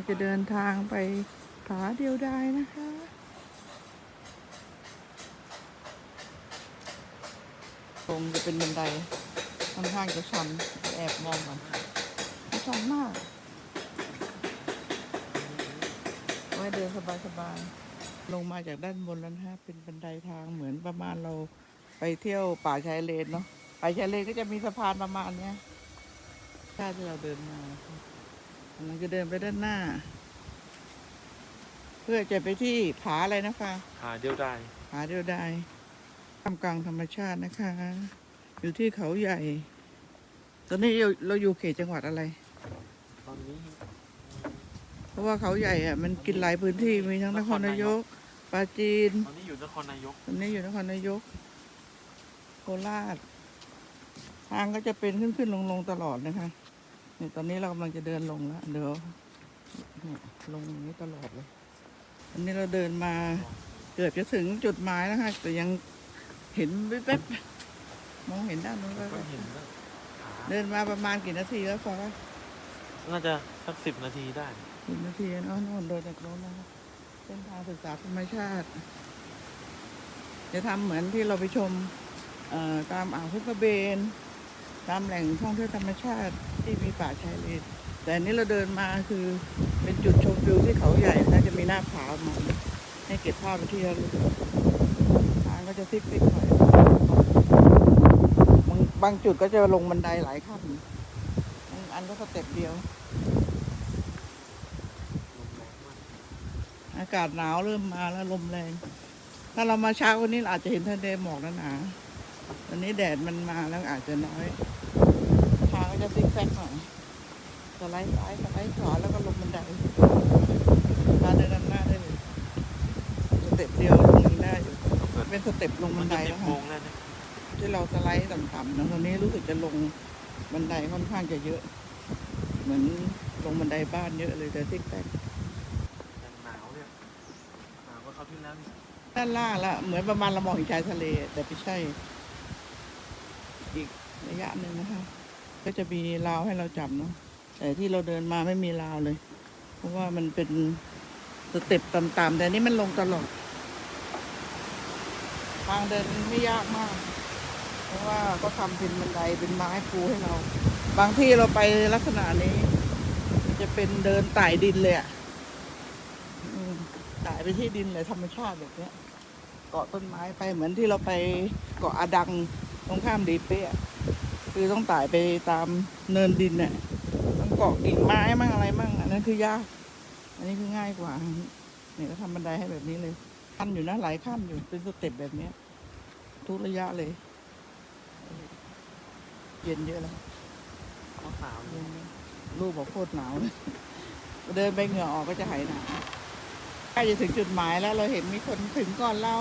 งจะเดินทางไปผาเดียวดายนะคะ ตรงจะเป็นบันไดค่อนข้างจะชันแอบมองก่อนชันมากไว้เดินสบายๆ ลงมาจากด้านบนแล้วนะฮะ เป็นบันไดทางเหมือนประมาณเราไปเที่ยวป่าชายเลนเนาะป่าชายเลนก็จะมีสะพานประมาณเนี้ยถ้าที่เราเดินมา นะคะกำลังจะเดินไปด้านหน้า เพื่อจะไปที่ผาอะไรนะคะหาเดียวได้ผาเดียวดายท่ามกลางธรรมชาตินะคะ อยู่ที่เขาใหญ่ ตอนนี้เราเราอยู่เขตจังหวัดอะไร ตอนนี้ เพราะว่าเขาใหญ่อะมันกินหลายพื้นที่มีทั้งนครนายกปราจีน ตอนนี้อยู่นครนายก ตอนนี้อยู่นครนายก โคราช ทางก็จะเป็นขึ้นขึ้นลงลงตลอดนะคะ นี่ตอนนี้เรากำลังจะเดินลงแล้วเดี๋ยวนี่ลงอย่างนี้ตลอดเลยอันนี้เราเดินมาเกือบจะถึงจุดหมายแล้วค่ะแต่ยังเห็นแวบๆมองเห็นด้านนู้นแวก็บเห็นแล้วหาๆเดินมาประมาณกี่นาทีแล้วฟ้าน่าจะสักสิบนาทีได้สิบนาทีเนาะโน่นเดินจากโน้นนะคะเส้นทางศึกษาธรรมชาติ จะทำเหมือนที่เราไปชมเอ่อตามอ่าวพุกกระเบน ตามแหล่งท่องเที่ยวธรรมชาติที่มีป่าชายเลนแต่นี้เราเดินมาคือเป็นจุดชมวิวที่เขาใหญ่นะจะมีหน้าผามาให้เก็บภาพไปที่ระลึกทางก็จะซิกๆหน่อยบางบางจุดก็จะลงบันไดหลายขั้นอันก็สเต็ปเดียว อากาศหนาวเริ่มมาแล้วลมแรง ถ้าเรามาเช้าวันนี้อาจจะเห็นทะเลหมอกหนาๆ วันนี้แดดมันมาแล้วอาจจะน้อย ทางก็จะซิกแซกหน่อยสไลด์ซ้ายสไลด์ขวาแล้วก็ลงบันไดมาเดินนำหน้าได้เลยสเต็ปเดียวลงยังได้อยู่เป็นสเต็ปลงบันไดสิแล้บวโมค่ะงแล้วนะที่เราสไลด์ต่ำๆนะตอนนี้รู้สึกจะลงบันไดค่อนข้างจะเยอะ เหมือนลงบันไดบ้านเยอะเลยแต่ซิกแซกยังหนาวเนี่ยหนาวกว่าเขาวที่แล้วนี่ด้านล่างละเหมือนประมาณเรามองเห็นชายทะเล แต่ไม่ใช่อีกระ ยะหนึ่งนะคะ ก็จะมีราวให้เราจับเนาะแต่ที่เราเดินมาไม่มีราวเลย เพราะว่ามันเป็นสเต็ปต่ำๆแต่นี่มันลงตลอดทางเดินไม่ยากมาก เพราะว่าก็ทำเป็นบันไดเป็นไม้ปูให้เรา บางที่เราไปลักษณะนี้ จะเป็นเดินไต่ดินเลยอะไต่ไปที่ดินเลยธรรมชาติแบบเนี้ยเกาะต้นไม้ไปเหมือนที่เราไปเกาะอาดังตรงข้ามดีเป้อะ คือต้องไต่ไปตามเนินดินเนี่ยต้องเกาะกิ่งไม้มั่งอะไรมั่งอันนั้นคือยาก อันนี้คือง่ายกว่าเนี่ยก็ทำบันไดให้แบบนี้เลยขั้นอยู่นะหลายขั้นอยู่เป็นสเต็ปแบบเนี้ยทุกระยะเลย เย็นเยอะแล้วเขาหนาวเลเย็ยนเยอะลูกบอกโคตรหนาวเลยเดินไปเหงื่อออกก็จะหายหนาวใกล้จะถึงจุดหมายแล้วเราเห็นมีคนถึงก่อนเรา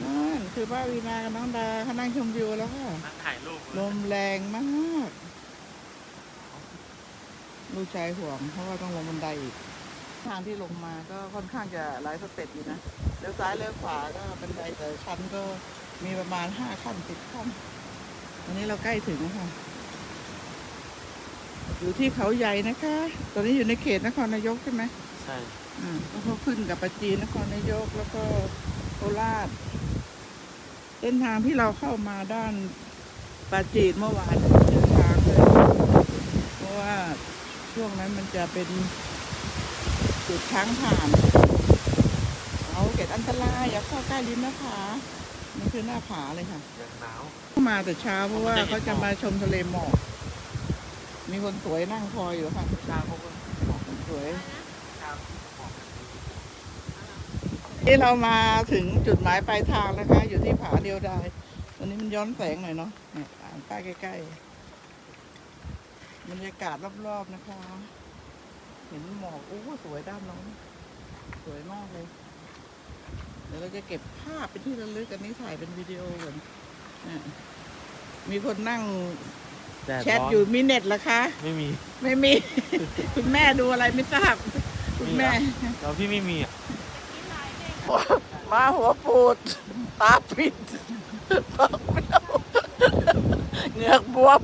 นั่นคือป้าวีนากับน้องดาเขานั่งชมวิวแล้วค่ะ นั่งถ่ายรูปลมแรงมาก ลูกชายห่วงเพราะว่าต้องลงบันไดอีก ทางที่ลงมาก็ค่อนข้างจะหลายสเต็ปอยู่นะเลี้ยวซ้ายเลี้ยวขวาก็บันไดแต่ชั้นก็มีประมาณห้าขั้นสิบขั้นอันนี้เราใกล้ถึงแล้วค่ะ อยู่ที่เขาใหญ่นะคะ ตอนนี้อยู่ในเขตนครนายกใช่ไหมใช่ อ่าแล้วก็ขึ้นกับปราจีนนครนายกแล้วก็โคราช เส้นทางที่เราเข้ามาด้านปราจีนเมื่อวานเจอช้างเลยเพราะว่าช่วงนั้นมันจะเป็นจุดช้างผ่าน เอาเขตอันตรายอย่าเข้าใกล้ลิ้นนะคะนี่คือหน้าผาเลยค่ะยังหนาวเข้ามาแต่เช้าเพราะว่าเขาจะมาชมทะเลหมอก มีคนสวยนั่งคอยอยู่ค่ะชาเขาก็คนสวยชาบอก นี่เรามาถึงจุดหมายปลายทางนะคะ อยู่ที่ผาเดียวดายตอนนี้มันย้อนแสงหน่อยเนาะเนี่ยอ่านป้ายใกล้ๆบรรยากาศรอบๆนะคะ เห็นหมอกโอ้สวยด้านโน้นสวยมากเลย เดี๋ยวเราจะเก็บภาพเป็นที่ระลึกอันนี้ถ่ายเป็นวิดีโอเหมือนเนี่ยมีคนนั่งแดดแชทร้อนอยู่มีเน็ตเหรอคะ ไม่มี ไม่มี คุณแม่ดูอะไรไม่ทราบ คุณแม่แล้วพี่ไม่มีอะ มาหัวปูด ตาปิดปากเปรี้ยวเหงือกบวม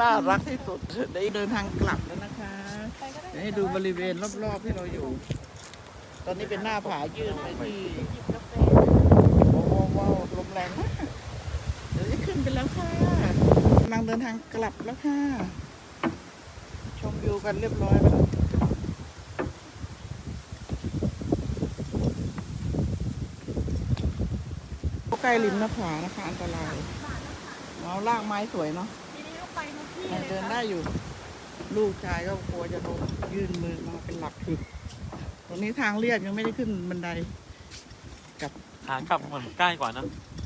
น่ารักที่สุดได้เดินทางกลับแล้วนะคะเดี๋ยวให้ดูบริเวณรอบๆที่เราอยู่ ตอนนี้เป็นหน้าผายื่นไปที่โอ้โหว้าวลมแรงมากเดี๋ยวจะขึ้นไปแล้วค่ะกำลังเดินทางกลับแล้วค่ะ ชมวิวกันเรียบร้อยแล้ว ล้ริมหน้าผานะคะ อันตรายเอาลากไม้สวยเนาะทีนี้ก็ไปทุกที่ยังเลยเดินได้อยู่ ลูกชายก็กลัวจะโดนยื่นมือมาเป็นหลักถึกตรงนี้ทางเรียบยังไม่ได้ขึ้นบันไดขากลับเหมือนใกล้กว่านะ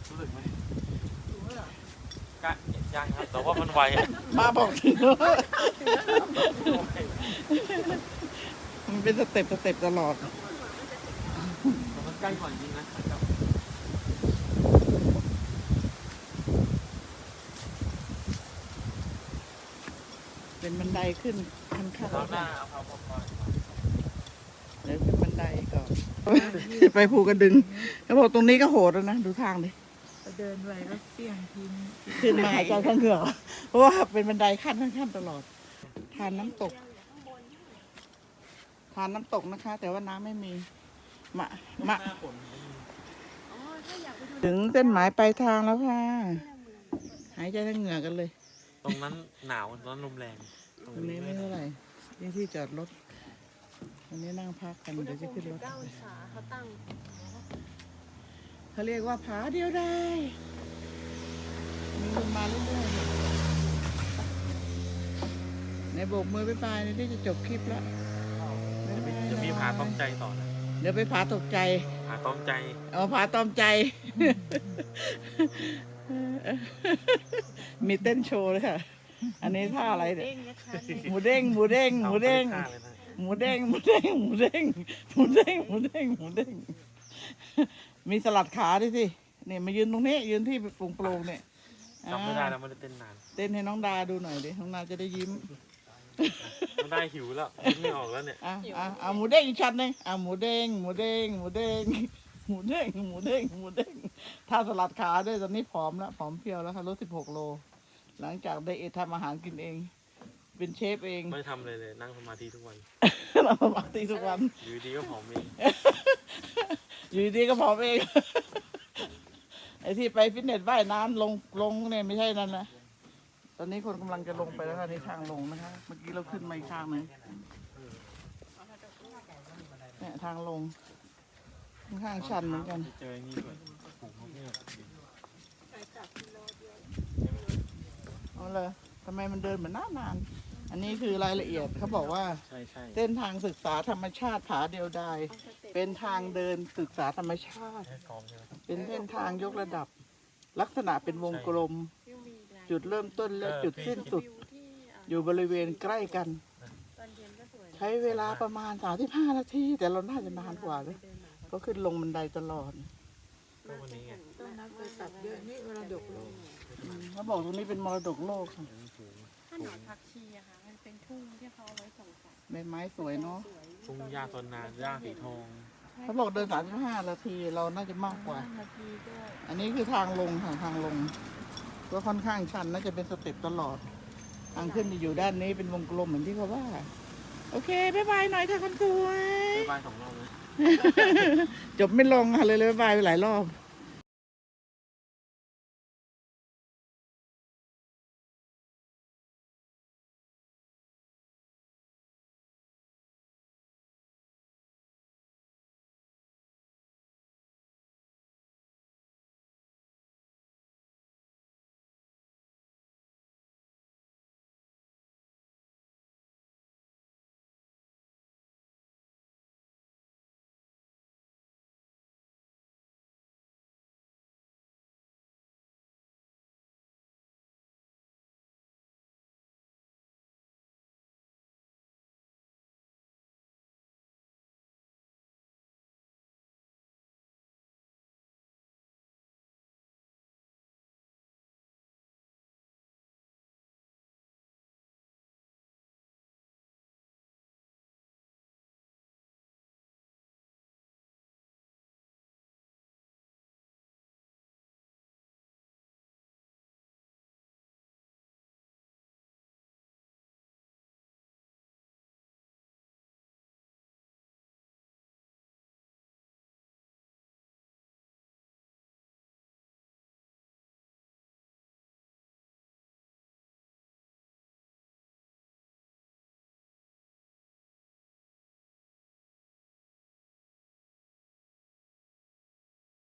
รู้สึกไหมใกล้ยังครับแต่ว่ามันไวอะมาบอกถึงมันเป็นสเต็ปสเต็ปตลอดแต่มันใกล้กว่าจริงนะขากลับ เป็นบันไดขึ้นขั้นขั้นเราหน้าเอาพาพอไปเดี๋ยวขึ้นบันไดก่อนไปภูกระดึงเขาบอกตรงนี้ก็โหดแล้วนะ ดูทางดิเดินไปก็เสี่ยงทิ้งขึ้นมาหายใจข้างเหงือกเพราะว่าเป็นบันไดขั้นขั้นขั้นตลอด ทานน้ำตก ทานน้ำตกนะคะ แต่ว่าน้ำไม่มี มะมะหน้าฝนอ๋อถ้าอยากไปดูถึงเส้นหมายปลายทางแล้วค่ะ หายใจทั้งเหงื่อกันเลย ตรงนั้นหนาวตรงนั้นลมแรง ตรงนี้ไม่เท่าไหร่นี่ที่จอดรถวันนี้นั่งพักกันเดี๋ยวจะขึ้นรถเก้าองศาเขาตั้งเขาเรียกว่าผาเดียวได้ มีคนมาเรื่อยๆในโบกมือไปไปนี่ที่จะจบคลิปแล้วจะมีจะมีผาต้อมใจต่อนะเดี๋ยวไปผาตกใจ ผาต้อมใจ เอาผาตอมใจ มีเต้นโชว์เลยค่ะ อันนี้ท่าอะไรเนี่ยเด้งนะคะนี่หมูเด้งหมูเด้งหมูเด้งอาไปฆ่าเลยนะหมูเด้งหมูเด้งหมูเด้งหมูเด้งหมูเด้งหมูเด้งมีสลัดขาด้วยสิเนี่ยมายืนตรงนี้ ยืนที่โปร่งๆเนี่ยจำไม่ได้อ่าแล้วไม่ได้เต้นนาน เต้นให้น้องดาดูหน่อยดิน้องดาจะได้ยิ้มไม่ได้หิวแล้วคิดไม่ออกแล้วเนี่ยอะอะเอาหมูเด้งอีกชั้นหนึงอะหมูเด้งหมูเด้งหมูเด้ง หมูเด้งหมูเด้งหมูเด้งถ้าสลัดขาด้วยตอนนี้ผอมแล้วผอมเพรียวแล้วค่ะลดสิบหกโล หลังจากได้เอททำอาหารกินเอง เป็นเชฟเองไม่ทำเลยเลย นั่งสมาธิทุกวันเราปกติทุกวัน อยู่ดีก็ผอมเองอยู่ดีก็ผอมเองไอ้ที่ไปฟิตเนสว่ายน้ำลงลงเนี่ยไม่ใช่นั่นนะตอนนี้คนกำลังจะลงไปแล้วค่ะนี่ทางลงนะคะ เมื่อกี้เราขึ้นมาอีกทางหนึ่งเนี่ยทางลง ค่อนข้างชันเหมือนกัน เจออ้นี่ด้วยผูกนกเงือกเอาเลยทำไมมันเดินเหมือนน้านาน อันนี้คือรายละเอียดเขาบอกว่า ใช่ใช่เส้นทางศึกษาธรรมชาติผาเดียวดายเป็นทางเดินศึกษาธรรมชาติให้ซ้อมใช่ไหมเป็นเส้นทางยกระดับ ลักษณะเป็นวงกลม จุดเริ่มต้นและจุดสิ้นสุด อยู่บริเวณใกล้กัน ใช้เวลาประมาณ 35 นาที แต่เราน่าจะนานกว่าเลย ก็ขึ้นลงบันไดตลอดก็วันนี้ไงต้นน้ำไปตัดเยอะนี่เวลาดกโลกอืมเขาบอกตรงนี้เป็นมรดกโลกค่ะอันนี้สูงถ้าหนอนผักชีอะค่ะ มันเป็นทุ่งที่เขาเอาไว้ส่งสัตว์ใบไม้สวยเนาะสวยทุ่งหญ้าตนนานหญ้าสีทองเขาบอกเดิน35นาทีเราน่าจะมากกว่านาทีด้วยอันนี้คือทางลงค่ะทางลง ก็ค่อนข้างชันน่าจะเป็นสเต็ปตลอด ทางขึ้นจะอยู่ด้านนี้เป็นวงกลมเหมือนที่เขาว่า โอเคบ๊ายบายหน่อยค่ะคนสวยบ๊ายบายสองรอบเลย จบไม่ลงค่ะเลยเลยบ๊ายบายไปหลายรอบเ